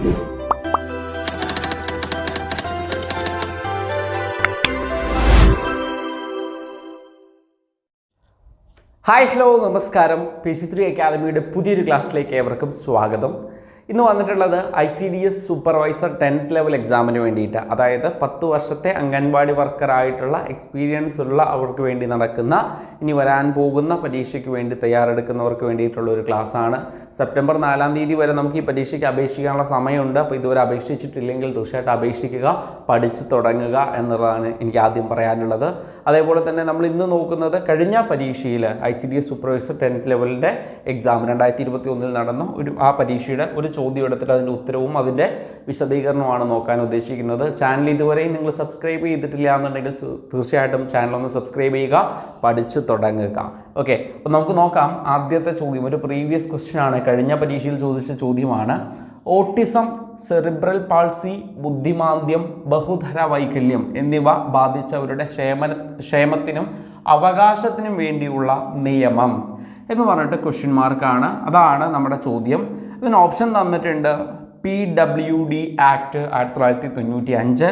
Hi hello നമസ്കാരം. P C three അക്കാദമിയുടെ പുതിയൊരു ക്ലാസ്സിലേക്ക് ഏവർക്കും സ്വാഗതം. ഇന്ന് വന്നിട്ടുള്ളത് I C D S supervisor tenth level എക്സാമിന് വേണ്ടിയിട്ട്. അതായത് പത്ത് വർഷത്തെ അംഗൻവാടി വർക്കറായിട്ടുള്ള എക്സ്പീരിയൻസ് ഉള്ള അവർക്ക് വേണ്ടി നടക്കുന്ന ഇനി വരാൻ പോകുന്ന പരീക്ഷയ്ക്ക് വേണ്ടി തയ്യാറെടുക്കുന്നവർക്ക് വേണ്ടിയിട്ടുള്ള ഒരു ക്ലാസ് ആണ്. സെപ്റ്റംബർ നാലാം തീയതി വരെ നമുക്ക് ഈ പരീക്ഷയ്ക്ക് അപേക്ഷിക്കാനുള്ള സമയമുണ്ട്. അപ്പോൾ ഇതുവരെ അപേക്ഷിച്ചിട്ടില്ലെങ്കിൽ തീർച്ചയായിട്ടും അപേക്ഷിക്കുക പഠിച്ചു തുടങ്ങുക എന്നുള്ളതാണ് എനിക്ക് ആദ്യം പറയാനുള്ളത്. അതേപോലെ തന്നെ നമ്മൾ ഇന്ന് നോക്കുന്നത് കഴിഞ്ഞ പരീക്ഷയിൽ I C D S supervisor tenth ലെവലിന്റെ exam രണ്ടായിരത്തി ഇരുപത്തി ഒന്നിൽ നടന്ന ഒരു ആ പരീക്ഷയുടെ ഒരു ചോദ്യം എടുത്തിട്ട് അതിന്റെ ഉത്തരവും അതിന്റെ വിശദീകരണവുമാണ് നോക്കാൻ ഉദ്ദേശിക്കുന്നത്. ചാനൽ ഇതുവരെയും നിങ്ങൾ സബ്സ്ക്രൈബ് ചെയ്തിട്ടില്ല എന്നുണ്ടെങ്കിൽ തീർച്ചയായിട്ടും ചാനൽ ഒന്ന് സബ്സ്ക്രൈബ് ചെയ്യുക പഠിച്ചു തുടങ്ങുക. ഓക്കെ അപ്പോൾ നമുക്ക് നോക്കാം. ആദ്യത്തെ ചോദ്യം ഒരു പ്രീവിയസ് ക്വസ്റ്റ്യൻ ആണ്. കഴിഞ്ഞ പരീക്ഷയിൽ ചോദിച്ച ചോദ്യമാണ് ഓട്ടിസം സെറിബ്രൽ പാൾസി ബുദ്ധിമാന്ദ്യം ബഹുധര വൈകല്യം എന്നിവ ബാധിച്ചവരുടെ ക്ഷേമ ക്ഷേമത്തിനും അവകാശത്തിനും വേണ്ടിയുള്ള നിയമം. എന്ന് പറഞ്ഞിട്ട് ക്വസ്റ്റ്യൻ മാർക്കാണ് അതാണ് നമ്മുടെ ചോദ്യം. ഇതിന് ഓപ്ഷൻ തന്നിട്ടുണ്ട് പി ഡബ്ല്യു ഡി ആക്ട് ആയിരത്തി തൊള്ളായിരത്തി തൊണ്ണൂറ്റി അഞ്ച്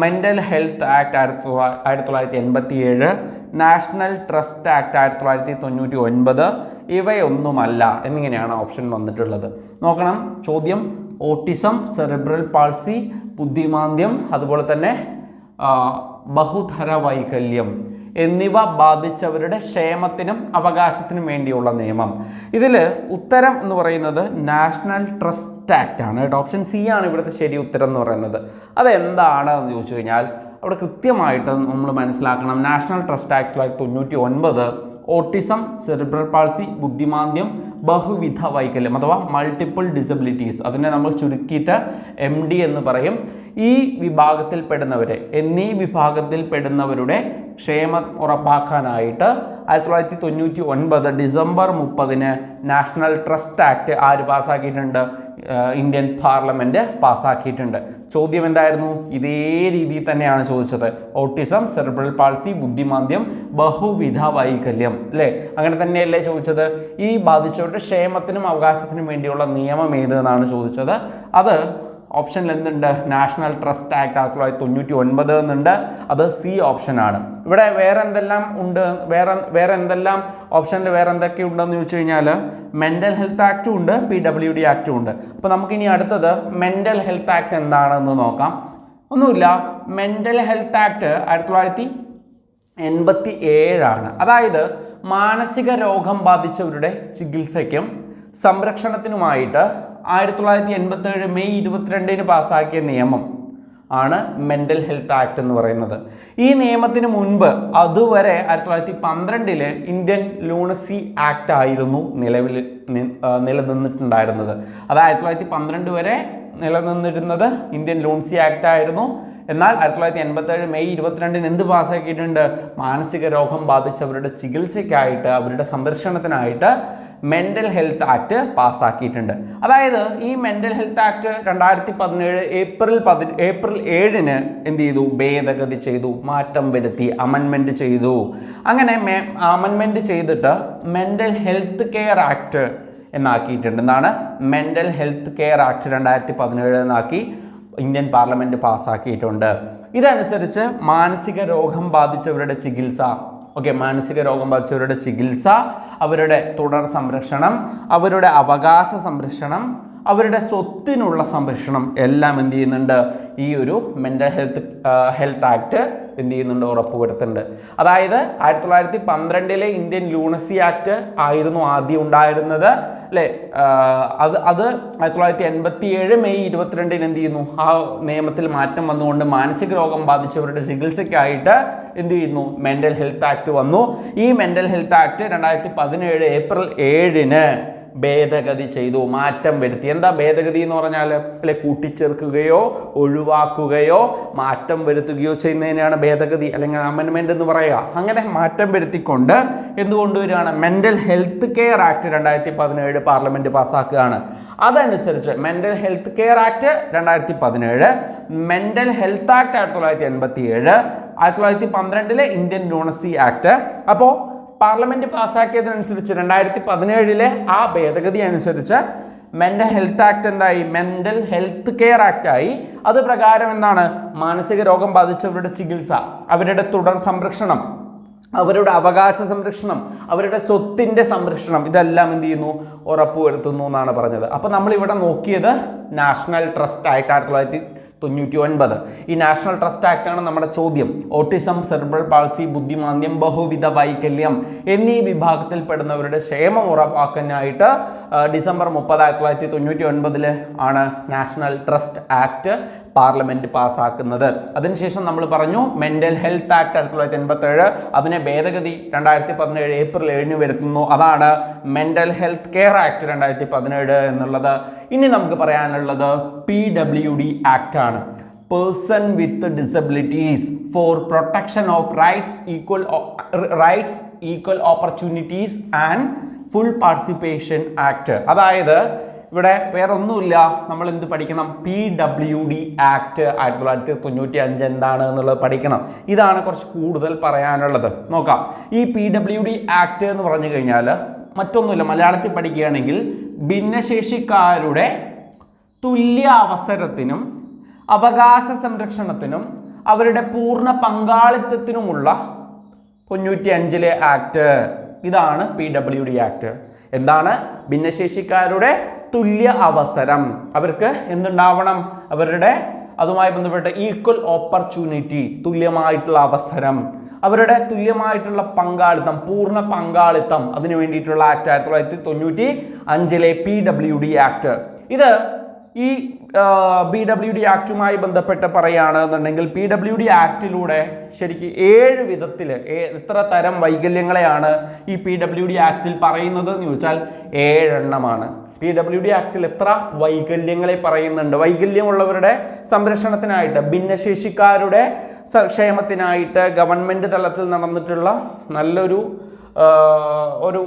മെന്റൽ ഹെൽത്ത് ആക്ട് ആയിരത്തി ആയിരത്തി തൊള്ളായിരത്തി എൺപത്തി ഏഴ് നാഷണൽ ട്രസ്റ്റ് ആക്ട് ആയിരത്തി തൊള്ളായിരത്തി തൊണ്ണൂറ്റി ഒൻപത് ഇവയൊന്നുമല്ല എന്നിങ്ങനെയാണ് ഓപ്ഷൻ വന്നിട്ടുള്ളത്. നോക്കണം ചോദ്യം ഓട്ടിസം സെറിബ്രൽ പാൾസി ബുദ്ധിമാന്ദ്യം അതുപോലെ തന്നെ ബഹുധര വൈകല്യം എന്നിവ ബാധിച്ചവരുടെ ക്ഷേമത്തിനും അവകാശത്തിനും വേണ്ടിയുള്ള നിയമം. ഇതിൽ ഉത്തരം എന്ന് പറയുന്നത് നാഷണൽ ട്രസ്റ്റ് ആക്ട് ആണ് കേട്ടോ. ഓപ്ഷൻ സി ആണ് ഇവിടുത്തെ ശരി ഉത്തരം എന്ന് പറയുന്നത്. അതെന്താണ് എന്ന് ചോദിച്ചു കഴിഞ്ഞാൽ അവിടെ കൃത്യമായിട്ട് നമ്മൾ മനസ്സിലാക്കണം. നാഷണൽ ട്രസ്റ്റ് ആക്ട് തൊണ്ണൂറ്റി ഒൻപത് ഓട്ടിസം സെറിബ്രൽ പാൾസി ബുദ്ധിമാന്ദ്യം ബഹുവിധ വൈകല്യം അഥവാ മൾട്ടിപ്പിൾ ഡിസബിലിറ്റീസ് അതിനെ നമ്മൾ ചുരുക്കിയിട്ട് എം ഡി എന്ന് പറയും. ഈ വിഭാഗത്തിൽപ്പെടുന്നവരെ എന്നീ വിഭാഗത്തിൽപ്പെടുന്നവരുടെ ക്ഷേമം ഉറപ്പാക്കാനായിട്ട് ആയിരത്തി തൊള്ളായിരത്തി തൊണ്ണൂറ്റി ഒൻപത് ഡിസംബർ മുപ്പതിന് നാഷണൽ ട്രസ്റ്റ് ആക്ട് ആര് പാസ്സാക്കിയിട്ടുണ്ട്? Indian parliament പാസ്സാക്കിയിട്ടുണ്ട്. ചോദ്യം എന്തായിരുന്നു? ഇതേ രീതിയിൽ തന്നെയാണ് ചോദിച്ചത്. ഓട്ടിസം സെർബ്രൽ പാൾസി ബുദ്ധിമാന്ദ്യം ബഹുവിധ വൈകല്യം അല്ലേ? അങ്ങനെ തന്നെയല്ലേ ചോദിച്ചത്. ഈ ബാധിച്ചവരുടെ ക്ഷേമത്തിനും അവകാശത്തിനും വേണ്ടിയുള്ള നിയമം ഏത് എന്നാണ് ചോദിച്ചത്. അത് ഓപ്ഷനിൽ എന്തുണ്ട്? നാഷണൽ ട്രസ്റ്റ് ആക്ട് ആയിരത്തി തൊള്ളായിരത്തി തൊണ്ണൂറ്റി ഒൻപത് എന്നുണ്ട്. അത് സി ഓപ്ഷനാണ് ഇവിടെ വേറെ എന്തെല്ലാം ഉണ്ട്? വേറെ വേറെ എന്തെല്ലാം ഓപ്ഷനിൽ വേറെ എന്തൊക്കെ ഉണ്ടെന്ന് ചോദിച്ചു കഴിഞ്ഞാൽ മെന്റൽ ഹെൽത്ത് ആക്റ്റും ഉണ്ട് പി ഡബ്ല്യു ഡി ആക്റ്റും ഉണ്ട്. അപ്പോൾ നമുക്കിനി അടുത്തത് മെന്റൽ ഹെൽത്ത് ആക്ട് എന്താണെന്ന് നോക്കാം. ഒന്നുമില്ല. മെന്റൽ ഹെൽത്ത് ആക്ട് ആയിരത്തി തൊള്ളായിരത്തി എൺപത്തി ഏഴാണ് അതായത് മാനസിക രോഗം ബാധിച്ചവരുടെ ചികിത്സയ്ക്കും സംരക്ഷണത്തിനുമായിട്ട് ആയിരത്തി തൊള്ളായിരത്തി എൺപത്തി ഏഴ് മെയ് ഇരുപത്തിരണ്ടിന് പാസ്സാക്കിയ നിയമം ആണ് മെന്റൽ ഹെൽത്ത് ആക്ട് എന്ന് പറയുന്നത്. ഈ നിയമത്തിന് മുൻപ് അതുവരെ ആയിരത്തി തൊള്ളായിരത്തി പന്ത്രണ്ടിൽ ഇന്ത്യൻ ലൂണസി ആക്ട് ആയിരുന്നു നിലവിൽ നിലനിന്നിട്ടുണ്ടായിരുന്നത് അത് ആയിരത്തി തൊള്ളായിരത്തി പന്ത്രണ്ട് വരെ നിലനിന്നിരുന്നത് ഇന്ത്യൻ ലൂൺസി ആക്ട് ആയിരുന്നു. എന്നാൽ ആയിരത്തി തൊള്ളായിരത്തി എൺപത്തി ഏഴ് മെയ് ഇരുപത്തിരണ്ടിന് എന്ത് പാസ്സാക്കിയിട്ടുണ്ട്? മാനസിക രോഗം ബാധിച്ചവരുടെ ചികിത്സയ്ക്കായിട്ട് അവരുടെ സംരക്ഷണത്തിനായിട്ട് മെന്റൽ ഹെൽത്ത് ആക്ട് പാസ്സാക്കിയിട്ടുണ്ട്. അതായത് ഈ മെന്റൽ ഹെൽത്ത് ആക്ട് രണ്ടായിരത്തി പതിനേഴ് ഏപ്രിൽ പതി ഏപ്രിൽ ഏഴിന് എന്ത് ചെയ്തു? ഭേദഗതി ചെയ്തു മാറ്റം വരുത്തി അമൻമെന്റ് ചെയ്തു. അങ്ങനെ മേ ചെയ്തിട്ട് മെന്റൽ ഹെൽത്ത് കെയർ ആക്ട് എന്നാക്കിയിട്ടുണ്ട്. എന്താണ്? മെന്റൽ ഹെൽത്ത് കെയർ ആക്ട് രണ്ടായിരത്തി പതിനേഴ് എന്നാക്കി ഇന്ത്യൻ പാർലമെന്റ് പാസ്സാക്കിയിട്ടുണ്ട്. ഇതനുസരിച്ച് മാനസിക രോഗം ബാധിച്ചവരുടെ ചികിത്സ ഓക്കെ മാനസിക രോഗം ബാധിച്ചവരുടെ ചികിത്സ അവരുടെ തുടർ സംരക്ഷണം അവരുടെ അവകാശ സംരക്ഷണം അവരുടെ സ്വത്തിനുള്ള സംരക്ഷണം എല്ലാം എന്ത് ചെയ്യുന്നുണ്ട്? ഈ ഒരു മെന്റൽ ഹെൽത്ത് ഹെൽത്ത് ആക്ട് എന്ത് ചെയ്യുന്നുണ്ട്? ഉറപ്പുവരുത്തുന്നുണ്ട്. അതായത് ആയിരത്തി തൊള്ളായിരത്തി പന്ത്രണ്ടിലെ ഇന്ത്യൻ ലൂണസി ആക്ട് ആയിരുന്നു ആദ്യം ഉണ്ടായിരുന്നത് അല്ലേ? അത് അത് ആയിരത്തി തൊള്ളായിരത്തി എൺപത്തി ഏഴ് മെയ് ഇരുപത്തിരണ്ടിന് എന്ത് ചെയ്യുന്നു? ആ നിയമത്തിൽ മാറ്റം വന്നുകൊണ്ട് മാനസിക രോഗം ബാധിച്ചവരുടെ ചികിത്സയ്ക്കായിട്ട് എന്ത് ചെയ്യുന്നു? മെന്റൽ ഹെൽത്ത് ആക്ട് വന്നു. ഈ മെന്റൽ ഹെൽത്ത് ആക്ട് രണ്ടായിരത്തി പതിനേഴ് ഏപ്രിൽ ഏഴിന് ഭേദഗതി ചെയ്തു മാറ്റം വരുത്തി. എന്താ ഭേദഗതി എന്ന് പറഞ്ഞാൽ? അല്ലെ കൂട്ടിച്ചേർക്കുകയോ ഒഴിവാക്കുകയോ മാറ്റം വരുത്തുകയോ ചെയ്യുന്നതിനാണ് ഭേദഗതി അല്ലെങ്കിൽ അമെൻമെന്റ് എന്ന് പറയുക. അങ്ങനെ മാറ്റം വരുത്തിക്കൊണ്ട് എന്തുകൊണ്ടുവരികയാണ് മെന്റൽ ഹെൽത്ത് കെയർ ആക്ട് രണ്ടായിരത്തി പതിനേഴ് പാർലമെന്റ് പാസ്സാക്കുകയാണ്. അതനുസരിച്ച് മെന്റൽ ഹെൽത്ത് കെയർ ആക്ട് രണ്ടായിരത്തി പതിനേഴ് മെന്റൽ ഹെൽത്ത് ആക്ട് ആയിരത്തി തൊള്ളായിരത്തി എൺപത്തി ഏഴ് ആയിരത്തി തൊള്ളായിരത്തി പന്ത്രണ്ടിലെ ഇന്ത്യൻ ലൂണസി ആക്ട് അപ്പോൾ പാർലമെന്റ് പാസ്സാക്കിയതിനനുസരിച്ച് രണ്ടായിരത്തി പതിനേഴിലെ ആ ഭേദഗതി അനുസരിച്ച് മെന്റൽ ഹെൽത്ത് ആക്ട് എന്തായി? മെന്റൽ ഹെൽത്ത് കെയർ ആക്ട് ആയി. അത് പ്രകാരം എന്താണ്? മാനസിക രോഗം ബാധിച്ചവരുടെ ചികിത്സ അവരുടെ തുടർ സംരക്ഷണം അവരുടെ അവകാശ സംരക്ഷണം അവരുടെ സ്വത്തിന്റെ സംരക്ഷണം ഇതെല്ലാം എന്ത് ചെയ്യുന്നു? ഉറപ്പുവരുത്തുന്നു എന്നാണ് പറഞ്ഞത്. അപ്പോൾ നമ്മളിവിടെ നോക്കിയത് നാഷണൽ ട്രസ്റ്റ് ആയിട്ട് ആയിരത്തി തൊള്ളായിരത്തി തൊണ്ണൂറ്റി ഒൻപത് ഈ നാഷണൽ ട്രസ്റ്റ് ആക്ട് ആണ് നമ്മുടെ ചോദ്യം. ഓട്ടിസം സെർബ്രൽ പാൾസി ബുദ്ധിമാന്ദ്യം ബഹുവിധ വൈകല്യം എന്നീ വിഭാഗത്തിൽപ്പെടുന്നവരുടെ ക്ഷേമം ഉറപ്പാക്കാനായിട്ട് ഡിസംബർ മുപ്പത് ആയിരത്തി തൊള്ളായിരത്തി തൊണ്ണൂറ്റി ഒൻപതിൽ ആണ് നാഷണൽ ട്രസ്റ്റ് ആക്ട് പാർലമെന്റ് പാസ്സാക്കുന്നത്. അതിനുശേഷം നമ്മൾ പറഞ്ഞു മെന്റൽ ഹെൽത്ത് ആക്ട് ആയിരത്തി തൊള്ളായിരത്തി എൺപത്തി ഏഴ് അതിനെ ഭേദഗതി രണ്ടായിരത്തി പതിനേഴ് ഏപ്രിൽ ഏഴിന് വരുത്തുന്നു. അതാണ് മെന്റൽ ഹെൽത്ത് കെയർ ആക്ട് രണ്ടായിരത്തി പതിനേഴ് എന്നുള്ളത്. ഇനി നമുക്ക് പറയാനുള്ളത് പി ഡബ്ല്യു ഡി ആക്ട് ആണ്. Person with disabilities for protection of rights equal rights equal opportunities and full participation act അതായത് ഇവിടെ വേറെ ഒന്നുമില്ല നമ്മൾ എന്ത് പഠിക്കണം? പി ഡബ്ല്യു ഡി ആക്ട് ആയിരത്തി തൊള്ളായിരത്തി തൊണ്ണൂറ്റി അഞ്ച് എന്താണ് എന്നുള്ളത് പഠിക്കണം. ഇതാണ് കുറച്ച് കൂടുതൽ പറയാനുള്ളത്. നോക്കാം. ഈ പി ഡബ്ല്യു ഡി ആക്ട് എന്ന് പറഞ്ഞു കഴിഞ്ഞാൽ മറ്റൊന്നുമില്ല. മലയാളത്തിൽ പഠിക്കുകയാണെങ്കിൽ ഭിന്നശേഷിക്കാരുടെ തുല്യ അവസരത്തിനും അവകാശ സംരക്ഷണത്തിനും അവരുടെ പൂർണ പങ്കാളിത്തത്തിനുമുള്ള തൊണ്ണൂറ്റി അഞ്ചിലെ ആക്ട് ഇതാണ് പി ഡബ്ല്യു ഡി ആക്ട് എന്താണ്? ഭിന്നശേഷിക്കാരുടെ തുല്യ അവസരം. അവർക്ക് എന്തുണ്ടാവണം? അവരുടെ അതുമായി ബന്ധപ്പെട്ട ഈക്വൽ ഓപ്പർച്യൂണിറ്റി തുല്യമായിട്ടുള്ള അവസരം. അവരുടെ തുല്യമായിട്ടുള്ള പങ്കാളിത്തം പൂർണ പങ്കാളിത്തം അതിനു വേണ്ടിയിട്ടുള്ള ആക്ട് ആയിരത്തി തൊള്ളായിരത്തി തൊണ്ണൂറ്റി അഞ്ചിലെ പി ഡബ്ല്യു ഡി ആക്ട് ഇത് ഈ ബി ഡബ്ല്യു ഡി ആക്ടുമായി ബന്ധപ്പെട്ട് പറയുകയാണെന്നുണ്ടെങ്കിൽ പി ഡബ്ല്യു ഡി ആക്ടിലൂടെ ശരിക്കും ഏഴ് വിധത്തിൽ എത്ര തരം വൈകല്യങ്ങളെയാണ് ഈ പി ഡബ്ല്യു ഡി ആക്ടിൽ പറയുന്നത് എന്ന് ചോദിച്ചാൽ ഏഴെണ്ണമാണ്. പി ഡബ്ല്യു ഡി ആക്ടിൽ എത്ര വൈകല്യങ്ങളെ പറയുന്നുണ്ട്? വൈകല്യമുള്ളവരുടെ സംരക്ഷണത്തിനായിട്ട് ഭിന്നശേഷിക്കാരുടെ ക്ഷേമത്തിനായിട്ട് ഗവൺമെന്റ് തലത്തിൽ നടന്നിട്ടുള്ള നല്ലൊരു ഒരു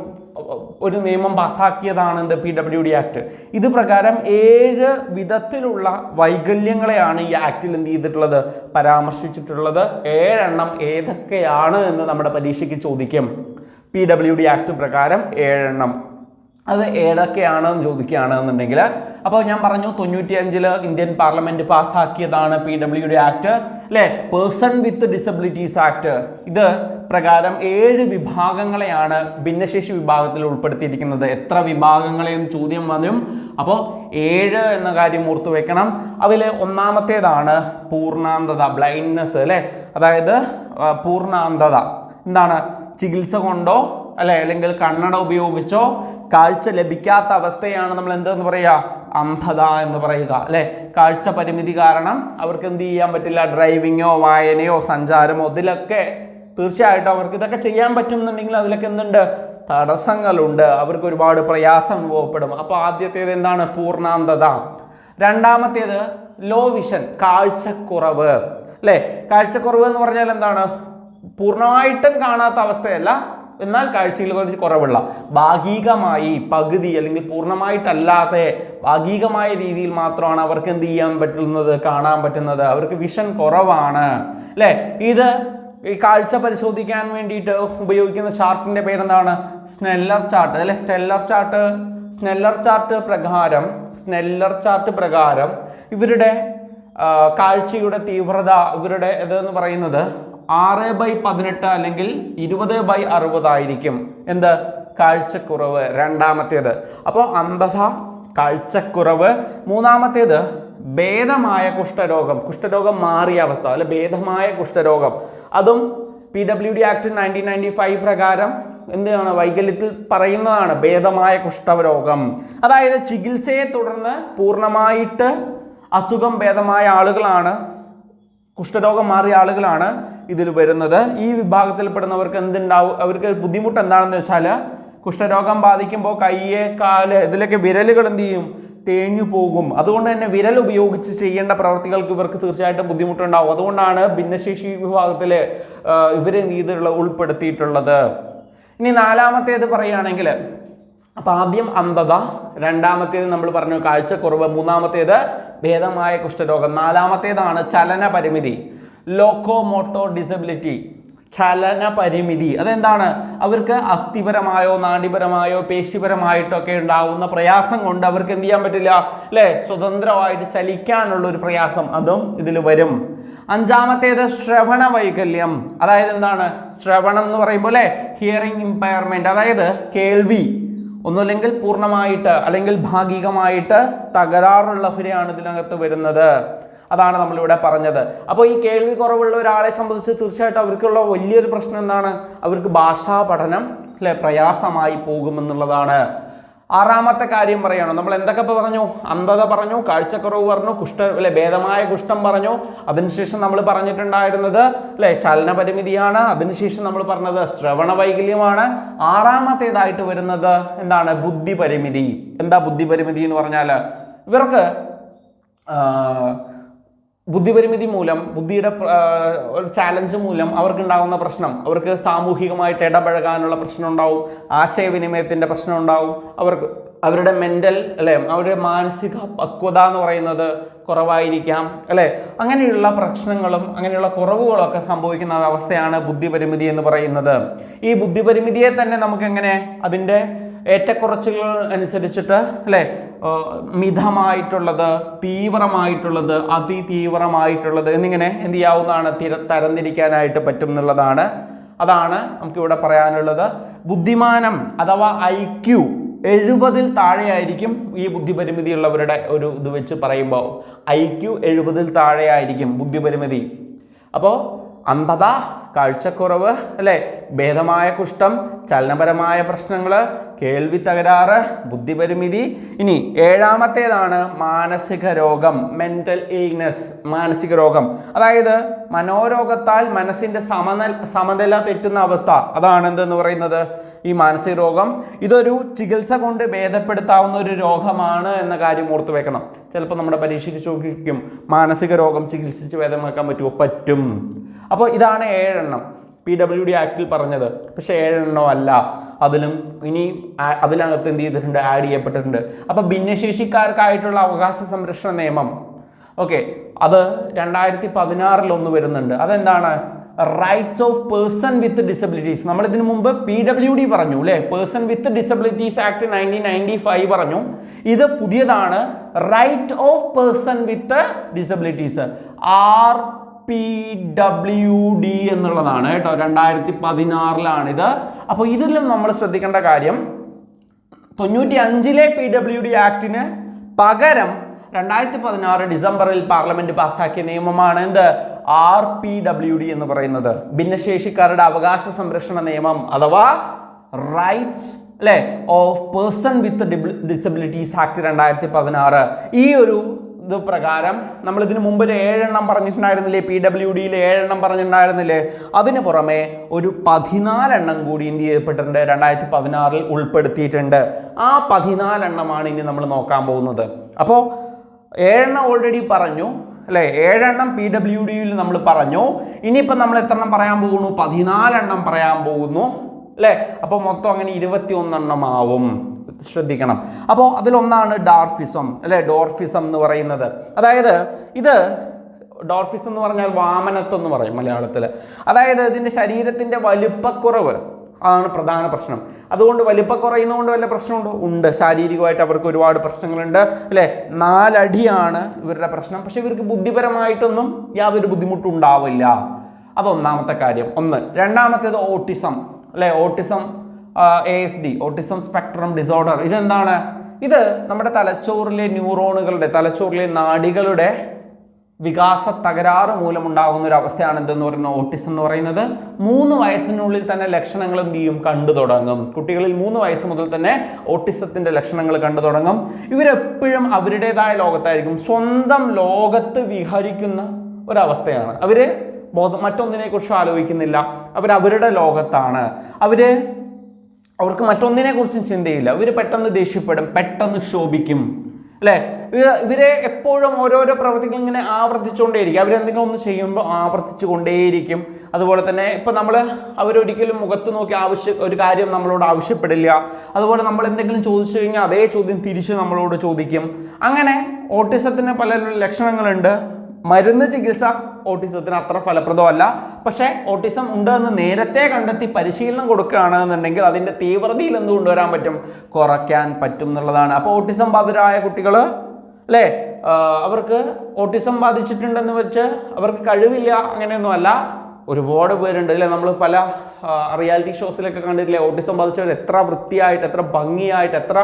ഒരു നിയമം പാസാക്കിയതാണ് എന്ത്? പി ഡബ്ല്യു ഡി ആക്ട് ഇത് പ്രകാരം ഏഴ് വിധത്തിലുള്ള വൈകല്യങ്ങളെയാണ് ഈ ആക്ടിൽ എന്ത് ചെയ്തിട്ടുള്ളത്? പരാമർശിച്ചിട്ടുള്ളത്. ഏഴെണ്ണം ഏതൊക്കെയാണ് എന്ന് നമ്മുടെ പരീക്ഷയ്ക്ക് ചോദിക്കും. പി ഡബ്ല്യു ഡി ആക്ട് പ്രകാരം ഏഴെണ്ണം. അത് ഏതൊക്കെയാണെന്ന് ചോദിക്കുകയാണെന്നുണ്ടെങ്കിൽ അപ്പോൾ ഞാൻ പറഞ്ഞു തൊണ്ണൂറ്റിയഞ്ചിൽ ഇന്ത്യൻ പാർലമെന്റ് പാസ്സാക്കിയതാണ് പി ഡബ്ല്യു ഡി ആക്ട് അല്ലേ? പേഴ്സൺ വിത്ത് ഡിസബിലിറ്റീസ് ആക്ട് ഇത് പ്രകാരം ഏഴ് വിഭാഗങ്ങളെയാണ് ഭിന്നശേഷി വിഭാഗത്തിൽ ഉൾപ്പെടുത്തിയിരിക്കുന്നത്. എത്ര വിഭാഗങ്ങളെയും ചോദ്യം വരും. അപ്പോൾ ഏഴ് എന്ന കാര്യം ഓർത്തു വെക്കണം. അതിൽ ഒന്നാമത്തേതാണ് പൂർണാന്തത ബ്ലൈൻഡ്നെസ് അല്ലേ? അതായത് പൂർണാന്തത എന്താണ്? ചികിത്സ കൊണ്ടോ അല്ലെ? അല്ലെങ്കിൽ കണ്ണട ഉപയോഗിച്ചോ? കാഴ്ച ലഭിക്കാത്ത അവസ്ഥയാണ് നമ്മൾ എന്തെന്ന് പറയുക അന്ധത എന്ന് പറയുക അല്ലെ? കാഴ്ച പരിമിതി കാരണം അവർക്ക് എന്ത് ചെയ്യാൻ പറ്റില്ല? ഡ്രൈവിങ്ങോ വായനയോ സഞ്ചാരമോ ഇതിലൊക്കെ തീർച്ചയായിട്ടും അവർക്ക് ഇതൊക്കെ ചെയ്യാൻ പറ്റുന്നുണ്ടെങ്കിൽ അതിലൊക്കെ എന്തുണ്ട്? തടസ്സങ്ങളുണ്ട്. അവർക്ക് ഒരുപാട് പ്രയാസം അനുഭവപ്പെടും. അപ്പോൾ ആദ്യത്തേത് എന്താണ്? പൂർണാന്തത രണ്ടാമത്തേത് ലോ വിഷൻ കാഴ്ചക്കുറവ് അല്ലേ? കാഴ്ചക്കുറവ് എന്ന് പറഞ്ഞാൽ എന്താണ്? പൂർണമായിട്ടും കാണാത്ത അവസ്ഥയല്ല എന്നാൽ കാഴ്ചയിൽ കുറച്ച് കുറവുള്ള ഭാഗികമായി പകുതി അല്ലെങ്കിൽ പൂർണമായിട്ടല്ലാത്ത ഭാഗികമായ രീതിയിൽ മാത്രമാണ് അവർക്ക് എന്ത് ചെയ്യാൻ പറ്റുന്നത് കാണാൻ പറ്റുന്നത്. അവർക്ക് വിഷൻ കുറവാണ്. അല്ലേ? ഇത് ഈ കാഴ്ച പരിശോധിക്കാൻ വേണ്ടിയിട്ട് ഉപയോഗിക്കുന്ന ചാർട്ടിന്റെ പേരെന്താണ്? സ്നെല്ലർ ചാർട്ട് അല്ലെ സ്റ്റെല്ലർ ചാർട്ട് സ്നെല്ലർ ചാർട്ട് പ്രകാരം സ്നെല്ലർ ചാർട്ട് പ്രകാരം ഇവരുടെ കാഴ്ചയുടെ തീവ്രത ഇവരുടെ ഇതെന്ന് പറയുന്നത്? ആറ് ബൈ പതിനെട്ട് അല്ലെങ്കിൽ ഇരുപത് ബൈ അറുപതായിരിക്കും എന്ത്? കാഴ്ചക്കുറവ് രണ്ടാമത്തേത്. അപ്പോൾ അന്ധത കാഴ്ചക്കുറവ്. മൂന്നാമത്തേത് ഭേദമായ കുഷ്ഠരോഗം. കുഷ്ഠരോഗം മാറിയ അവസ്ഥ അല്ലെ? ഭേദമായ കുഷ്ഠരോഗം. അതും P W D act nineteen ninety five പ്രകാരം എന്താണ്? വൈകല്യത്തിൽ പറയുന്നതാണ് ഭേദമായ കുഷ്ഠരോഗം. അതായത് ചികിത്സയെ തുടർന്ന് പൂർണമായിട്ട് അസുഖം ഭേദമായ ആളുകളാണ് കുഷ്ഠരോഗം മാറിയ ആളുകളാണ് ഇതിൽ വരുന്നത്. ഈ വിഭാഗത്തിൽപ്പെടുന്നവർക്ക് എന്തുണ്ടാവും? അവർക്ക് ബുദ്ധിമുട്ട് എന്താണെന്ന് വെച്ചാൽ കുഷ്ഠരോഗം ബാധിക്കുമ്പോൾ കയ്യ് കാൽ ഇതിലൊക്കെ വിരലുകൾ എന്ത് ചെയ്യും? തേഞ്ഞു പോകും. അതുകൊണ്ട് തന്നെ വിരൽ ഉപയോഗിച്ച് ചെയ്യേണ്ട പ്രവർത്തികൾക്ക് ഇവർക്ക് തീർച്ചയായിട്ടും ബുദ്ധിമുട്ടുണ്ടാവും. അതുകൊണ്ടാണ് ഭിന്നശേഷി വിഭാഗത്തിൽ ഇവരെ നീതിയുള്ള ഉൾപ്പെടുത്തിയിട്ടുള്ളത്. ഇനി നാലാമത്തേത് പറയുകയാണെങ്കിൽ അപ്പം ആദ്യം അന്ധത രണ്ടാമത്തേത് നമ്മൾ പറഞ്ഞു കാഴ്ചക്കുറവ് മൂന്നാമത്തേത് ഭേദമായ കുഷ്ഠരോഗം നാലാമത്തേതാണ് ചലന പരിമിതി. ലോക്കോമോട്ടോ ഡിസബിലിറ്റി ചലന പരിമിതി. അതെന്താണ്? അവർക്ക് അസ്ഥിപരമായോ നാടിപരമായോ പേശിപരമായിട്ടോ ഒക്കെ ഉണ്ടാവുന്ന പ്രയാസം കൊണ്ട് അവർക്ക് എന്ത് ചെയ്യാൻ പറ്റില്ല? അല്ലെ സ്വതന്ത്രമായിട്ട് ചലിക്കാനുള്ള ഒരു പ്രയാസം അതും ഇതിൽ വരും. അഞ്ചാമത്തേത് ശ്രവണ വൈകല്യം. അതായത് എന്താണ്? ശ്രവണം എന്ന് പറയുമ്പോൾ അല്ലെ ഹിയറിംഗ് ഇമ്പയർമെന്റ് അതായത് കേൾവി. ഒന്നുമില്ലെങ്കിൽ പൂർണമായിട്ട് അല്ലെങ്കിൽ ഭാഗികമായിട്ട് തകരാറുള്ളവരെയാണ് ഇതിനകത്ത് വരുന്നത്. അതാണ് നമ്മളിവിടെ പറഞ്ഞത്. അപ്പോൾ ഈ കേൾവി കുറവുള്ള ഒരാളെ സംബന്ധിച്ച് തീർച്ചയായിട്ടും അവർക്കുള്ള വലിയൊരു പ്രശ്നം എന്താണ്? അവർക്ക് ഭാഷാ പഠനം അല്ലെ പ്രയാസമായി പോകുമെന്നുള്ളതാണ്. ആറാമത്തെ കാര്യം പറയണം. നമ്മൾ എന്തൊക്കെ പറഞ്ഞു? അന്ധത പറഞ്ഞു കാഴ്ചക്കുറവ് പറഞ്ഞു കുഷ്ഠ അല്ലെ ഭേദമായ കുഷ്ഠം പറഞ്ഞു. അതിനുശേഷം നമ്മൾ പറഞ്ഞിട്ടുണ്ടായിരുന്നത് അല്ലെ ചലന പരിമിതിയാണ് അതിനുശേഷം നമ്മൾ പറഞ്ഞത് ശ്രവണ വൈകല്യമാണ്. ആറാമത്തേതായിട്ട് വരുന്നത് എന്താണ്? ബുദ്ധി പരിമിതി എന്താ ബുദ്ധി പരിമിതി എന്ന് പറഞ്ഞാൽ ഇവർക്ക് ബുദ്ധിപരിമിതി മൂലം ബുദ്ധിയുടെ ചാലഞ്ച് മൂലം അവർക്കുണ്ടാകുന്ന പ്രശ്നം അവർക്ക് സാമൂഹികമായിട്ട് ഇടപഴകാനുള്ള പ്രശ്നം ഉണ്ടാവും ആശയവിനിമയത്തിന്റെ പ്രശ്നം ഉണ്ടാവും അവർക്ക് അവരുടെ മെന്റൽ അല്ലെ അവരുടെ മാനസിക പക്വത എന്ന് പറയുന്നത് കുറവായിരിക്കാം അല്ലെ? അങ്ങനെയുള്ള പ്രശ്നങ്ങളും അങ്ങനെയുള്ള കുറവുകളൊക്കെ സംഭവിക്കുന്ന അവസ്ഥയാണ് ബുദ്ധിപരിമിതി എന്ന് പറയുന്നത്. ഈ ബുദ്ധിപരിമിതിയെ തന്നെ നമുക്കെങ്ങനെ അതിന്റെ ഏറ്റക്കുറച്ചുകൾ അനുസരിച്ചിട്ട് അല്ലേ മിതമായിട്ടുള്ളത് തീവ്രമായിട്ടുള്ളത് അതിതീവ്രമായിട്ടുള്ളത് എന്നിങ്ങനെ എന്ത് ചെയ്യാവുന്നതാണ്? തിര തരംതിരിക്കാനായിട്ട് പറ്റും എന്നുള്ളതാണ് അതാണ് നമുക്കിവിടെ പറയാനുള്ളത്. ബുദ്ധിമാനം അഥവാ ഐ ക്യു എഴുപതിൽ താഴെയായിരിക്കും ഈ ബുദ്ധിപരിമിതിയുള്ളവരുടെ ഒരു ഇത് വെച്ച് പറയുമ്പോൾ. ഐ ക്യു എഴുപതിൽ താഴെയായിരിക്കും ബുദ്ധിപരിമിതി. അപ്പോൾ അന്ധത കാഴ്ചക്കുറവ് അല്ലേ? ഭേദമായ കുഷ്ഠം ചലനപരമായ പ്രശ്നങ്ങൾ കേൾവി തകരാറ് ബുദ്ധിപരിമിതി. ഇനി ഏഴാമത്തേതാണ് മാനസിക രോഗം മെന്റൽ ഇൽനെസ് മാനസിക രോഗം. അതായത് മനോരോഗത്താൽ മനസ്സിന്റെ സമന സമനില തെറ്റുന്ന അവസ്ഥ. അതാണ് എന്തെന്ന് പറയുന്നത്? ഈ മാനസിക രോഗം. ഇതൊരു ചികിത്സ കൊണ്ട് ഭേദപ്പെടുത്താവുന്ന ഒരു രോഗമാണ് എന്ന കാര്യം ഓർത്ത് വെക്കണം. ചിലപ്പോൾ നമ്മുടെ പരീക്ഷയ്ക്ക് ചോദിക്കും മാനസിക രോഗം ചികിത്സിച്ച് ഭേദമാക്കാൻ പറ്റുമോ പറ്റും. അപ്പോൾ ഇതാണ് ഏഴെണ്ണം. പി ഡബ്ല്യു ഡി ആക്ടിൽ പറഞ്ഞത്. പക്ഷേ ഏഴെണ്ണം അല്ല. അതിലും ഇനി അതിനകത്ത് എന്ത് ചെയ്തിട്ടുണ്ട്? ആഡ് ചെയ്യപ്പെട്ടിട്ടുണ്ട്. അപ്പോൾ ഭിന്നശേഷിക്കാർക്കായിട്ടുള്ള അവകാശ സംരക്ഷണ നിയമം. ഓക്കെ അത് രണ്ടായിരത്തി പതിനാറിൽ ഒന്ന് വരുന്നുണ്ട്. അതെന്താണ്? Rights of person with disabilities നമ്മൾ ഇതിനു മുമ്പ് പി ഡബ്ല്യു ഡി പറഞ്ഞു അല്ലേ? Person with disabilities act nineteen ninety five പറഞ്ഞു. ഇത് പുതിയതാണ്. Right of person with disabilities R P W D എന്നുള്ളതാണ് കേട്ടോ. രണ്ടായിരത്തി പതിനാറിലാണിത് അപ്പോൾ ഇതിലും നമ്മൾ ശ്രദ്ധിക്കേണ്ട കാര്യം തൊണ്ണൂറ്റി അഞ്ചിലെ പി ഡബ്ല്യു ഡി ആക്ടിന് പകരം രണ്ടായിരത്തി പതിനാറ് ഡിസംബറിൽ പാർലമെന്റ് പാസാക്കിയ നിയമമാണ് എന്ത്? ആർ പി ഡബ്ല്യു ഡി എന്ന് പറയുന്നത്. ഭിന്നശേഷിക്കാരുടെ അവകാശ സംരക്ഷണ നിയമം അഥവാ റൈറ്റ്സ് അല്ലെ of person with disabilities act രണ്ടായിരത്തി പതിനാറ് ഈ ഒരു ഇത് പ്രകാരം നമ്മൾ ഇതിന് മുമ്പ് ഒരു ഏഴെണ്ണം പറഞ്ഞിട്ടുണ്ടായിരുന്നില്ലേ? പി ഡബ്ല്യു ഡിയിൽ ഏഴെണ്ണം പറഞ്ഞിട്ടുണ്ടായിരുന്നില്ലേ? അതിന് പുറമെ ഒരു പതിനാലെണ്ണം കൂടി എന്ത് ചെയ്യപ്പെട്ടിട്ടുണ്ട്? രണ്ടായിരത്തി പതിനാറിൽ ഉൾപ്പെടുത്തിയിട്ടുണ്ട്. ആ പതിനാലെണ്ണമാണ് ഇനി നമ്മൾ നോക്കാൻ പോകുന്നത്. അപ്പോൾ ഏഴെണ്ണം ഓൾറെഡി പറഞ്ഞു അല്ലേ? ഏഴെണ്ണം പി ഡബ്ല്യു ഡിയിൽ നമ്മൾ പറഞ്ഞു. ഇനിയിപ്പോൾ നമ്മൾ എത്ര എണ്ണം പറയാൻ പോകുന്നു? പതിനാലെണ്ണം പറയാൻ പോകുന്നു അല്ലേ? അപ്പോൾ മൊത്തം അങ്ങനെ ഇരുപത്തി ഒന്നെണ്ണം ആവും ശ്രദ്ധിക്കണം. അപ്പോൾ അതിലൊന്നാണ് ഡാർഫിസം അല്ലേ? ഡോർഫിസം എന്ന് പറയുന്നത്. അതായത് ഇത് ഡോർഫിസം എന്ന് പറഞ്ഞാൽ വാമനത്വം എന്ന് പറയും മലയാളത്തിൽ അതായത് ഇതിന്റെ ശരീരത്തിന്റെ വലുപ്പക്കുറവ് അതാണ് പ്രധാന പ്രശ്നം. അതുകൊണ്ട് വലിപ്പം കുറയുന്നതുകൊണ്ട് വല്ല പ്രശ്നമുണ്ടോ? ഉണ്ട്. ശാരീരികമായിട്ട് അവർക്ക് ഒരുപാട് പ്രശ്നങ്ങളുണ്ട് അല്ലേ? നാലടിയാണ് ഇവരുടെ പ്രശ്നം. പക്ഷെ ഇവർക്ക് ബുദ്ധിപരമായിട്ടൊന്നും യാതൊരു ബുദ്ധിമുട്ടും ഉണ്ടാവില്ല. അതൊന്നാമത്തെ കാര്യം. ഒന്ന്. രണ്ടാമത്തേത് ഓട്ടിസം അല്ലേ? Autism A S D autism spectrum disorder ഇതെന്താണ്? ഇത് നമ്മുടെ തലച്ചോറിലെ ന്യൂറോണുകളുടെ തലച്ചോറിലെ നാടികളുടെ വികാസ തകരാറ് മൂലമുണ്ടാകുന്ന ഒരു അവസ്ഥയാണ് എന്തെന്ന് പറയുന്നത് ഓട്ടിസം എന്ന് പറയുന്നത്. മൂന്ന് വയസ്സിനുള്ളിൽ തന്നെ ലക്ഷണങ്ങൾ എന്ത് ചെയ്യും? കണ്ടു തുടങ്ങും. കുട്ടികളിൽ മൂന്ന് വയസ്സ് മുതൽ തന്നെ ഓട്ടിസത്തിന്റെ ലക്ഷണങ്ങൾ കണ്ടു തുടങ്ങും. ഇവരെപ്പോഴും അവരുടേതായ ലോകത്തായിരിക്കും. സ്വന്തം ലോകത്ത് വിഹരിക്കുന്ന ഒരവസ്ഥയാണ്. അവർ ബോധം മറ്റൊന്നിനെ കുറിച്ച് ആലോചിക്കുന്നില്ല. അവരവരുടെ ലോകത്താണ്. അവർ അവർക്ക് മറ്റൊന്നിനെ കുറിച്ചും ചിന്തയില്ല. ഇവർ പെട്ടെന്ന് ദേഷ്യപ്പെടും പെട്ടെന്ന് ക്ഷോഭിക്കും. അല്ലേ? ഇവരെ എപ്പോഴും ഓരോരോ പ്രവൃത്തികൾ ഇങ്ങനെ ആവർത്തിച്ചുകൊണ്ടേയിരിക്കും. അവരെന്തെങ്കിലും ഒന്ന് ചെയ്യുമ്പോൾ ആവർത്തിച്ചു കൊണ്ടേയിരിക്കും അതുപോലെ തന്നെ ഇപ്പം നമ്മൾ അവരൊരിക്കലും മുഖത്ത് നോക്കി ആവശ്യ ഒരു കാര്യം നമ്മളോട് ആവശ്യപ്പെടില്ല. അതുപോലെ നമ്മൾ എന്തെങ്കിലും ചോദിച്ചു കഴിഞ്ഞാൽ അതേ ചോദ്യം തിരിച്ച് നമ്മളോട് ചോദിക്കും. അങ്ങനെ ഓട്ടിസത്തിന് പല ലക്ഷണങ്ങളുണ്ട്. മരുന്ന് ചികിത്സ ഓട്ടിസത്തിന് അത്ര ഫലപ്രദമല്ല. പക്ഷേ ഓട്ടിസം ഉണ്ട് എന്ന് നേരത്തെ കണ്ടെത്തി പരിശീലനം കൊടുക്കുകയാണെന്നുണ്ടെങ്കിൽ അതിന്റെ തീവ്രതയിൽ എന്ത് കൊണ്ടുവരാൻ പറ്റും? കുറയ്ക്കാൻ പറ്റും എന്നുള്ളതാണ്. അപ്പോൾ ഓട്ടിസം ബാധിതരായ കുട്ടികൾ അല്ലേ? അവർക്ക് ഓട്ടിസം ബാധിച്ചിട്ടുണ്ടെന്ന് വെച്ച് അവർക്ക് കഴിവില്ല അങ്ങനെയൊന്നുമല്ല. ഒരുപാട് പേരുണ്ട്. അല്ലേ? നമ്മൾ പല റിയാലിറ്റി ഷോസിലൊക്കെ കണ്ടിട്ടില്ലേ? ഓട്ടിസം ബാധിച്ചവർ എത്ര വൃത്തിയായിട്ട് എത്ര ഭംഗിയായിട്ട് എത്ര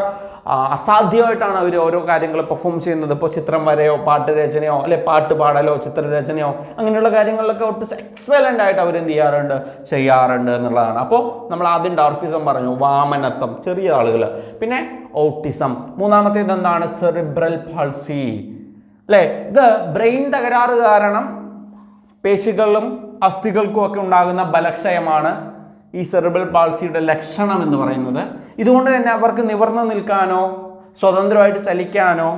അസാധ്യമായിട്ടാണ് അവർ ഓരോ കാര്യങ്ങൾ പെർഫോം ചെയ്യുന്നത്. ഇപ്പോൾ ചിത്രം വരയോ പാട്ട് രചനയോ അല്ലെ പാട്ട് പാടലോ ചിത്രരചനയോ അങ്ങനെയുള്ള കാര്യങ്ങളിലൊക്കെ ഓട്ടിസ് എക്സലന്റ് ആയിട്ട് അവർ എന്ത് ചെയ്യാറുണ്ട്? ചെയ്യാറുണ്ട് എന്നുള്ളതാണ്. അപ്പോൾ നമ്മൾ ആദ്യം ഡാർഫിസം പറഞ്ഞു വാമനത്വം ചെറിയ ആളുകൾ പിന്നെ ഓട്ടിസം മൂന്നാമത്തേത് എന്താണ്? സെറിബ്രൽ പൾസി അല്ലേ? ഇത് ബ്രെയിൻ തകരാറ് കാരണം പേശികളിലും അസ്ഥികൾക്കും ഒക്കെ ഉണ്ടാകുന്ന ബലക്ഷയമാണ് ഈ സെറിബൽ പാൾസിയുടെ ലക്ഷണം എന്ന് പറയുന്നത്. ഇതുകൊണ്ട് തന്നെ അവർക്ക് നിവർന്നു നിൽക്കാനോ സ്വതന്ത്രമായിട്ട് ചലിക്കാനോ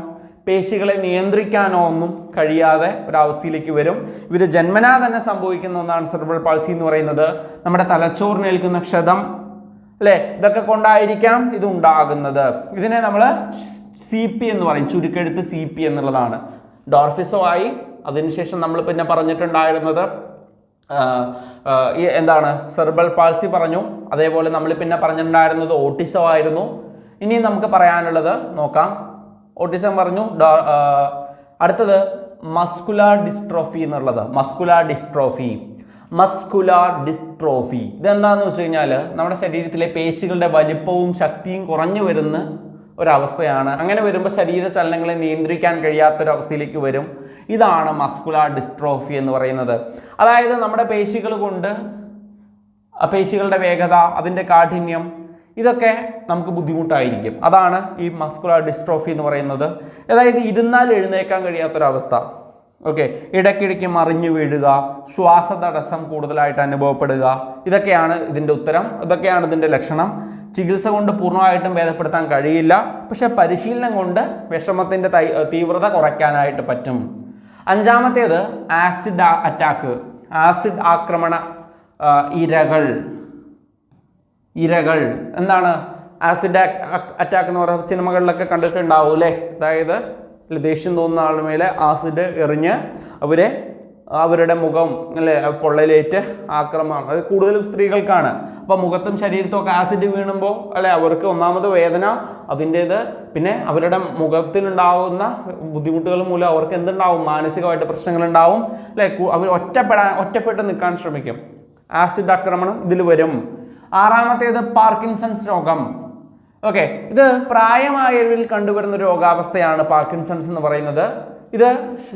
പേശികളെ നിയന്ത്രിക്കാനോ ഒന്നും കഴിയാതെ ഒരവസ്ഥയിലേക്ക് വരും. ഇവർ ജന്മനാ തന്നെ സംഭവിക്കുന്ന ഒന്നാണ് സെറിബൽ പാൾസി എന്ന് പറയുന്നത്. നമ്മുടെ തലച്ചോറിനേൽക്കുന്ന ക്ഷതം അല്ലേ? ഇതൊക്കെ കൊണ്ടായിരിക്കാം ഇത് ഉണ്ടാകുന്നത്. ഇതിനെ നമ്മൾ സി പി എന്ന് പറയും. ചുരുക്കെടുത്ത് സി പി എന്നുള്ളതാണ്. ഡോർഫിസോ ആയി അതിനുശേഷം നമ്മൾ പിന്നെ പറഞ്ഞിട്ടുണ്ടായിരുന്നത് എന്താണ് സെർബൽ പാൾസി പറഞ്ഞു. അതേപോലെ നമ്മൾ പിന്നെ പറഞ്ഞിട്ടുണ്ടായിരുന്നത് ഓട്ടിസം ആയിരുന്നു. ഇനി നമുക്ക് പറയാനുള്ളത് നോക്കാം. ഓട്ടിസം പറഞ്ഞു അടുത്തത് മസ്കുലാർ ഡിസ്ട്രോഫി എന്നുള്ളത്. Muscular dystrophy. Muscular dystrophy. ഇതെന്താന്ന് വെച്ച് കഴിഞ്ഞാൽ നമ്മുടെ ശരീരത്തിലെ പേശികളുടെ വലിപ്പവും ശക്തിയും കുറഞ്ഞു വരുന്ന ഒരവസ്ഥയാണ്. അങ്ങനെ വരുമ്പോൾ ശരീര ചലനങ്ങളെ നിയന്ത്രിക്കാൻ കഴിയാത്തൊരവസ്ഥയിലേക്ക് വരും. ഇതാണ് മസ്കുലാർ ഡിസ്ട്രോഫി എന്ന് പറയുന്നത്. അതായത് നമ്മുടെ പേശികൾ കൊണ്ട് പേശികളുടെ വേഗത അതിന്റെ കാഠിന്യം ഇതൊക്കെ നമുക്ക് ബുദ്ധിമുട്ടായിരിക്കും. അതാണ് ഈ മസ്കുലാർ ഡിസ്ട്രോഫി എന്ന് പറയുന്നത്. അതായത് ഇരുന്നാൽ എഴുന്നേക്കാൻ കഴിയാത്തൊരവസ്ഥ. ഓക്കെ ഇടയ്ക്കിടയ്ക്ക് മറിഞ്ഞു വീഴുക ശ്വാസതടസ്സം കൂടുതലായിട്ട് അനുഭവപ്പെടുക. ഇതൊക്കെയാണ് ഇതിന്റെ ഉത്തരം. ഇതൊക്കെയാണ് ഇതിന്റെ ലക്ഷണം. ചികിത്സ കൊണ്ട് പൂർണമായിട്ടും ഭേദപ്പെടുത്താൻ കഴിയില്ല. പക്ഷേ പരിശീലനം കൊണ്ട് വിഷമത്തിന്റെ തീവ്രത കുറയ്ക്കാനായിട്ട് പറ്റും. അഞ്ചാമത്തേത് ആസിഡ് അറ്റാക്ക് ആസിഡ് ആക്രമണ ഇരകൾ. ഇരകൾ. എന്താണ്? ആസിഡ് അറ്റാക്ക് എന്ന് പറയുന്ന സിനിമകളിലൊക്കെ കണ്ടിട്ടുണ്ടാവും അല്ലേ? അതായത് ഇതിൽ ദേഷ്യം തോന്നുന്ന ആളുടെ മേലെ ആസിഡ് എറിഞ്ഞ് അവരെ അവരുടെ മുഖം അല്ലെ പൊള്ളലേറ്റ് ആക്രമണം. അത് കൂടുതലും സ്ത്രീകൾക്കാണ്. അപ്പോൾ മുഖത്തും ശരീരത്തും ഒക്കെ ആസിഡ് വീണുമ്പോൾ അല്ലെ അവർക്ക് ഒന്നാമത് വേദന അതിന്റേത് പിന്നെ അവരുടെ മുഖത്തിനുണ്ടാവുന്ന ബുദ്ധിമുട്ടുകൾ മൂലം അവർക്ക് എന്തുണ്ടാവും? മാനസികമായിട്ട് പ്രശ്നങ്ങളുണ്ടാവും. അല്ലെ അവർ ഒറ്റപ്പെടാൻ ഒറ്റപ്പെട്ട് നിൽക്കാൻ ശ്രമിക്കും. ആസിഡ് ആക്രമണം ഇതിൽ വരും. ആറാമത്തേത് പാർക്കിൻസൺസ് രോഗം. ഓക്കെ ഇത് പ്രായമായവരിൽ കണ്ടുവരുന്ന രോഗാവസ്ഥയാണ് പാർക്കിൻസൺസ് എന്ന് പറയുന്നത്. ഇത്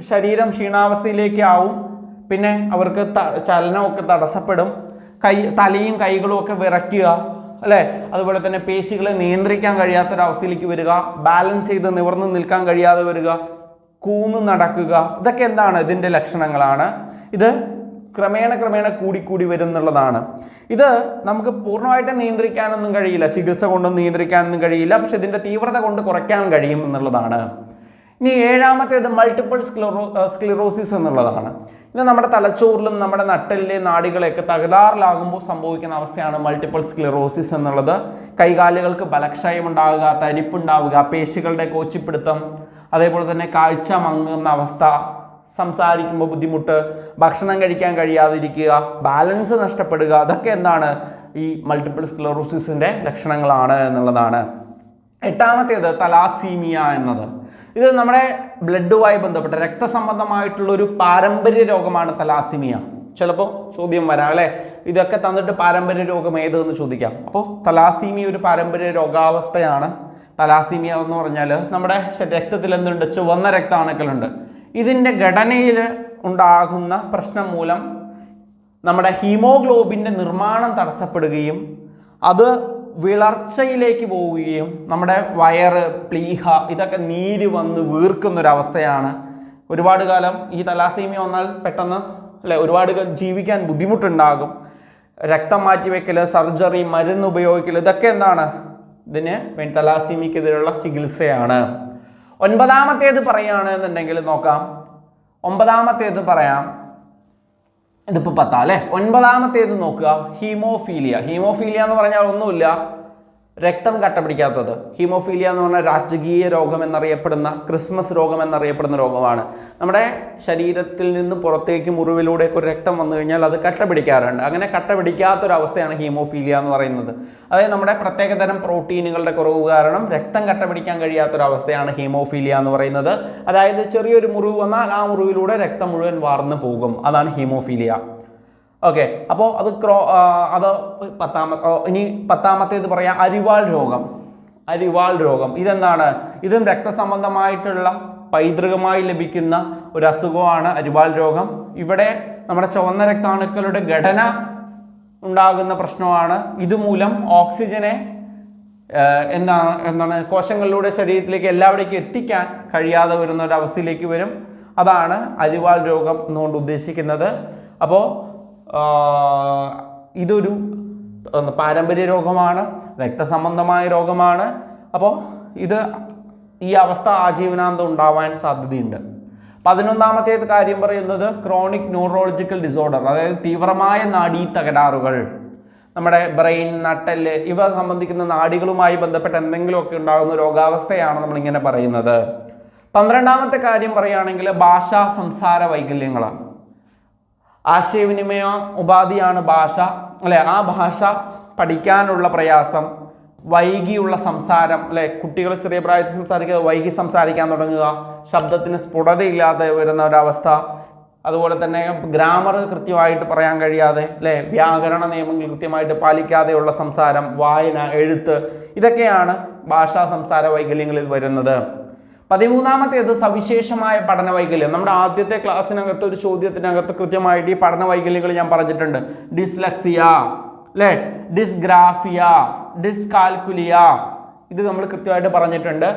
ശരീരം ക്ഷീണാവസ്ഥയിലേക്ക് ആവും പിന്നെ അവർക്ക് ചലനമൊക്കെ തടസ്സപ്പെടും കൈ തലയും കൈകളും ഒക്കെ വിറയ്ക്കുക അല്ലേ? അതുപോലെ തന്നെ പേശികളെ നിയന്ത്രിക്കാൻ കഴിയാത്തൊരവസ്ഥയിലേക്ക് വരിക ബാലൻസ് ചെയ്ത് നിവർന്ന് നിൽക്കാൻ കഴിയാതെ വരിക കൂന്ന് നടക്കുക ഇതൊക്കെ എന്താണ് ഇതിന്റെ ലക്ഷണങ്ങളാണ്. ഇത് ക്രമേണ ക്രമേണ കൂടിക്കൂടി വരും എന്നുള്ളതാണ് ഇത് നമുക്ക് പൂർണമായിട്ട് നിയന്ത്രിക്കാനൊന്നും കഴിയില്ല. ചികിത്സ കൊണ്ടൊന്നും നിയന്ത്രിക്കാനൊന്നും കഴിയില്ല. പക്ഷെ ഇതിന്റെ തീവ്രത കൊണ്ട് കുറയ്ക്കാൻ കഴിയും എന്നുള്ളതാണ്. ഇനി ഏഴാമത്തേത് മൾട്ടിപ്പിൾ സ്ക്ലിറോ സ്ക്ലിറോസിസ് എന്നുള്ളതാണ്. ഇത് നമ്മുടെ തലച്ചോറിലും നമ്മുടെ നട്ടലിലെ നാടികളെയൊക്കെ തകരാറിലാകുമ്പോൾ സംഭവിക്കുന്ന അവസ്ഥയാണ് മൾട്ടിപ്പിൾ സ്ക്ലിറോസിസ് എന്നുള്ളത്. കൈകാലുകൾക്ക് ബലക്ഷയം ഉണ്ടാവുക തരിപ്പുണ്ടാവുക പേശികളുടെ കോച്ചിപ്പിടുത്തം അതേപോലെ തന്നെ കാഴ്ച മങ്ങുന്ന അവസ്ഥ സംസാരിക്കുമ്പോൾ ബുദ്ധിമുട്ട് ഭക്ഷണം കഴിക്കാൻ കഴിയാതിരിക്കുക ബാലൻസ് നഷ്ടപ്പെടുക അതൊക്കെ എന്താണ് ഈ മൾട്ടിപ്പിൾ സ്ക്ലറോസിസിന്റെ ലക്ഷണങ്ങളാണ് എന്നുള്ളതാണ്. എട്ടാമത്തേത് തലാസീമിയ എന്നത്. ഇത് നമ്മുടെ ബ്ലഡുമായി ബന്ധപ്പെട്ട രക്തസംബന്ധമായിട്ടുള്ള ഒരു പാരമ്പര്യ രോഗമാണ് തലാസീമിയ ചിലപ്പോൾ ചോദ്യം വരാം അല്ലേ? ഇതൊക്കെ തന്നിട്ട് പാരമ്പര്യ രോഗം ഏതെന്ന് ചോദിക്കാം. അപ്പോൾ തലാസീമിയ ഒരു പാരമ്പര്യ രോഗാവസ്ഥയാണ്. തലാസീമിയ എന്ന് പറഞ്ഞാൽ നമ്മുടെ രക്തത്തിൽ എന്തുണ്ട്? ചുവന്ന രക്താണുക്കളുണ്ട് ഇതിന്റെ ഘടനയിൽ ഉണ്ടാകുന്ന പ്രശ്നം മൂലം നമ്മുടെ ഹീമോഗ്ലോബിന്റെ നിർമ്മാണം തടസ്സപ്പെടുകയും അത് വിളർച്ചയിലേക്ക് പോവുകയും നമ്മുടെ വയറ് പ്ലീഹ ഇതൊക്കെ നീര് വന്ന് വീർക്കുന്നൊരവസ്ഥയാണ്. ഒരുപാട് കാലം ഈ തലാസീമിയ വന്നാൽ പെട്ടെന്ന് അല്ലെ ഒരുപാട് ജീവിക്കാൻ ബുദ്ധിമുട്ടുണ്ടാകും. രക്തം മാറ്റിവെക്കൽ സർജറി മരുന്ന് ഉപയോഗിക്കൽ ഇതൊക്കെ എന്താണ്? ഇതിന് തലാസീമിക്കെതിരെയുള്ള ചികിത്സയാണ്. ഒൻപതാമത്തേത് പറയുകയാണെന്നുണ്ടെങ്കിൽ നോക്കാം. ഒമ്പതാമത്തേത് പറയാം. ഇതിപ്പോൾ പത്താ അല്ലേ? ഒൻപതാമത്തേത് നോക്കുക. ഹീമോഫീലിയ. ഹീമോഫീലിയ എന്ന് പറഞ്ഞാൽ ഒന്നുമില്ല. രക്തം കട്ടപിടിക്കാത്തത്. ഹീമോഫീലിയ എന്ന് പറഞ്ഞാൽ രാജകീയ രോഗം എന്നറിയപ്പെടുന്ന ക്രിസ്മസ് രോഗം എന്നറിയപ്പെടുന്ന രോഗമാണ്. നമ്മുടെ ശരീരത്തിൽ നിന്ന് പുറത്തേക്ക് മുറിവിലൂടെയൊക്കെ ഒരു രക്തം വന്നു കഴിഞ്ഞാൽ അത് കട്ട പിടിക്കാറുണ്ട് അങ്ങനെ കട്ട പിടിക്കാത്തൊരവസ്ഥയാണ് ഹീമോഫീലിയ എന്ന് പറയുന്നത്. അതായത് നമ്മുടെ പ്രത്യേകതരം പ്രോട്ടീനുകളുടെ കുറവ് കാരണം രക്തം കട്ട പിടിക്കാൻ കഴിയാത്തൊരവസ്ഥയാണ് ഹീമോഫീലിയ എന്ന് പറയുന്നത്. അതായത് ചെറിയൊരു മുറിവ് വന്നാൽ ആ മുറിവിലൂടെ രക്തം മുഴുവൻ വാർന്നു പോകും. അതാണ് ഹീമോഫീലിയ. ഓക്കെ അപ്പോൾ അത് ക്രോ അത് പത്താമത്തെ ഇനി പത്താമത്തേത് പറയാം അരിവാൾ രോഗം. അരിവാൾ രോഗം. ഇതെന്താണ്? ഇതും രക്തസംബന്ധമായിട്ടുള്ള പൈതൃകമായി ലഭിക്കുന്ന ഒരു അസുഖമാണ് അരിവാൾ രോഗം. ഇവിടെ നമ്മുടെ ചുവന്ന രക്താണുക്കളുടെ ഘടന ഉണ്ടാകുന്ന പ്രശ്നമാണ്. ഇതുമൂലം ഓക്സിജനെ എന്താണ് എന്താണ് കോശങ്ങളിലൂടെ ശരീരത്തിലേക്ക് എല്ലാവിടേക്കും എത്തിക്കാൻ കഴിയാതെ വരുന്ന ഒരു അവസ്ഥയിലേക്ക് വരും. അതാണ് അരിവാൾ രോഗം എന്നുകൊണ്ട് ഉദ്ദേശിക്കുന്നത്. അപ്പോൾ ഇതൊരു പാരമ്പര്യ രോഗമാണ് രക്തസംബന്ധമായ രോഗമാണ്. അപ്പോൾ ഇത് ഈ അവസ്ഥ ആജീവനാന്തം ഉണ്ടാവാൻ സാധ്യതയുണ്ട്. പതിനൊന്നാമത്തെ കാര്യം പറയുന്നത് ക്രോണിക് ന്യൂറോളജിക്കൽ ഡിസോർഡർ അതായത് തീവ്രമായ നാഡീ തകരാറുകൾ. നമ്മുടെ ബ്രെയിൻ നട്ടൽ ഇവ സംബന്ധിക്കുന്ന നാടികളുമായി ബന്ധപ്പെട്ട എന്തെങ്കിലുമൊക്കെ ഉണ്ടാകുന്ന രോഗാവസ്ഥയാണ് നമ്മളിങ്ങനെ പറയുന്നത്. പന്ത്രണ്ടാമത്തെ കാര്യം പറയുകയാണെങ്കിൽ ഭാഷാ സംസാര വൈകല്യങ്ങളാണ്. ആശയവിനിമയ ഉപാധിയാണ് ഭാഷ. അല്ലെ? ആ ഭാഷ പഠിക്കാനുള്ള പ്രയാസം വൈകിയുള്ള സംസാരം അല്ലെ? കുട്ടികൾ ചെറിയ പ്രായത്തിൽ സംസാരിക്കുക വൈകി സംസാരിക്കാൻ തുടങ്ങുക ശബ്ദത്തിന് സ്ഫുടതയില്ലാതെ വരുന്ന ഒരവസ്ഥ. അതുപോലെ തന്നെ ഗ്രാമർ കൃത്യമായിട്ട് പറയാൻ കഴിയാതെ അല്ലെ? വ്യാകരണ നിയമങ്ങൾ കൃത്യമായിട്ട് പാലിക്കാതെയുള്ള സംസാരം വായന എഴുത്ത് ഇതൊക്കെയാണ് ഭാഷാ സംസാര വൈകല്യങ്ങളിൽ വരുന്നത്. പതിമൂന്നാമത്തേത് സവിശേഷമായ പഠന വൈകല്യം നമ്മുടെ ആദ്യത്തെ ക്ലാസ്സിനകത്ത് ഒരു ചോദ്യത്തിനകത്ത് കൃത്യമായിട്ട് ഈ പഠന വൈകല്യങ്ങൾ ഞാൻ പറഞ്ഞിട്ടുണ്ട്. ഡിസ്ലക്സിയ അല്ലേ ഡിസ്ഗ്രാഫിയ ഡിസ്കാൽക്കുലിയ ഇത് നമ്മൾ കൃത്യമായിട്ട് പറഞ്ഞിട്ടുണ്ട്.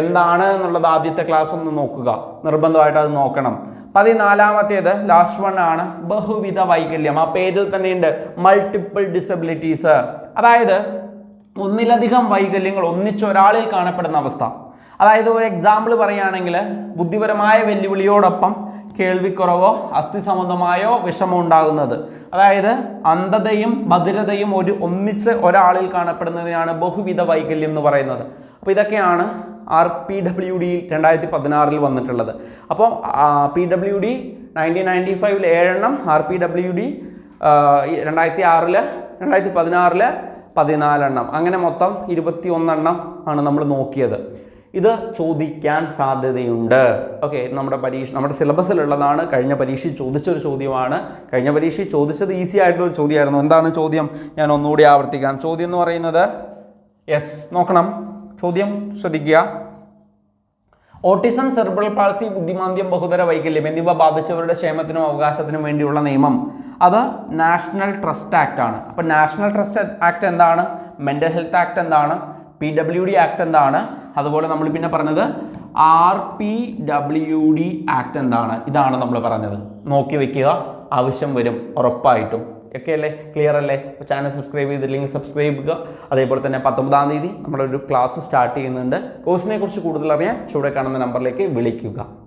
എന്താണ് എന്നുള്ളത് ആദ്യത്തെ ക്ലാസ് ഒന്ന് നോക്കുക. നിർബന്ധമായിട്ട് അത് നോക്കണം. പതിനാലാമത്തേത് ലാസ്റ്റ് വൺ ആണ് ബഹുവിധ വൈകല്യം. ആ പേരിൽ തന്നെയുണ്ട് മൾട്ടിപ്പിൾ ഡിസബിലിറ്റീസ് അതായത് ഒന്നിലധികം വൈകല്യങ്ങൾ ഒന്നിച്ചൊരാളിൽ കാണപ്പെടുന്ന അവസ്ഥ. അതായത് ഒരു എക്സാമ്പിൾ പറയുകയാണെങ്കിൽ ബുദ്ധിപരമായ വെല്ലുവിളിയോടൊപ്പം കേൾവിക്കുറവോ അസ്ഥി സംബന്ധമായോ വിഷമോ ഉണ്ടാകുന്നത്. അതായത് അന്ധതയും ബധിരതയും ഒരു ഒന്നിച്ച് ഒരാളിൽ കാണപ്പെടുന്നതിനാണ് ബഹുവിധ വൈകല്യം എന്ന് പറയുന്നത്. അപ്പോൾ ഇതൊക്കെയാണ് ആർ പി ഡബ്ല്യു ഡി രണ്ടായിരത്തി പതിനാറിൽ വന്നിട്ടുള്ളത്. അപ്പോൾ P W D nineteen ninety ഫൈവിൽ ഏഴെണ്ണം ആർ പി ഡബ്ല്യു ഡി രണ്ടായിരത്തി ആറിൽ രണ്ടായിരത്തി പതിനാറിൽ പതിനാലെണ്ണം. അങ്ങനെ മൊത്തം ഇരുപത്തി ഒന്നെണ്ണം ആണ് നമ്മൾ നോക്കിയത്. ഇത് ചോദിക്കാൻ സാധ്യതയുണ്ട്. ഓക്കെ നമ്മുടെ പരീക്ഷ നമ്മുടെ സിലബസിലുള്ളതാണ്. കഴിഞ്ഞ പരീക്ഷയിൽ ചോദിച്ച ഒരു ചോദ്യമാണ്. കഴിഞ്ഞ പരീക്ഷയിൽ ചോദിച്ചത് ഈസി ആയിട്ടുള്ളൊരു ചോദ്യമായിരുന്നു. എന്താണ് ചോദ്യം? ഞാൻ ഒന്നുകൂടി ആവർത്തിക്കാം. ചോദ്യം എന്ന് പറയുന്നത് യെസ് നോക്കണം. ചോദ്യം ശ്രദ്ധിക്കുക. ഓട്ടിസം സെർബ്രൽ പാൾസി ബുദ്ധിമാന്ദ്യം ബഹുതര വൈകല്യം എന്നിവ ബാധിച്ചവരുടെ ക്ഷേമത്തിനും അവകാശത്തിനും വേണ്ടിയുള്ള നിയമം. അത് നാഷണൽ ട്രസ്റ്റ് ആക്ട് ആണ്. അപ്പം നാഷണൽ ട്രസ്റ്റ് ആക്ട് എന്താണ്? മെന്റൽ ഹെൽത്ത് ആക്ട് എന്താണ്? പി ഡബ്ല്യു ഡി ആക്ട് എന്താണ്? അതുപോലെ നമ്മൾ പിന്നെ പറഞ്ഞത് R P W D act എന്താണ്? ഇതാണ് നമ്മൾ പറഞ്ഞത്. നോക്കി വെക്കുക. ആവശ്യം വരും. ഉറപ്പായിട്ടും. ഒക്കെ അല്ലേ? ക്ലിയർ അല്ലേ? ചാനൽ സബ്സ്ക്രൈബ് ചെയ്തില്ലെങ്കിൽ സബ്സ്ക്രൈബ് ചെയ്യുക. അതേപോലെ തന്നെ പത്തൊമ്പതാം തീയതി നമ്മളൊരു ക്ലാസ് സ്റ്റാർട്ട് ചെയ്യുന്നുണ്ട്. കോഴ്സിനെ കുറിച്ച് കൂടുതൽ അറിയാൻ ചുവടെ കാണുന്ന നമ്പറിലേക്ക് വിളിക്കുക.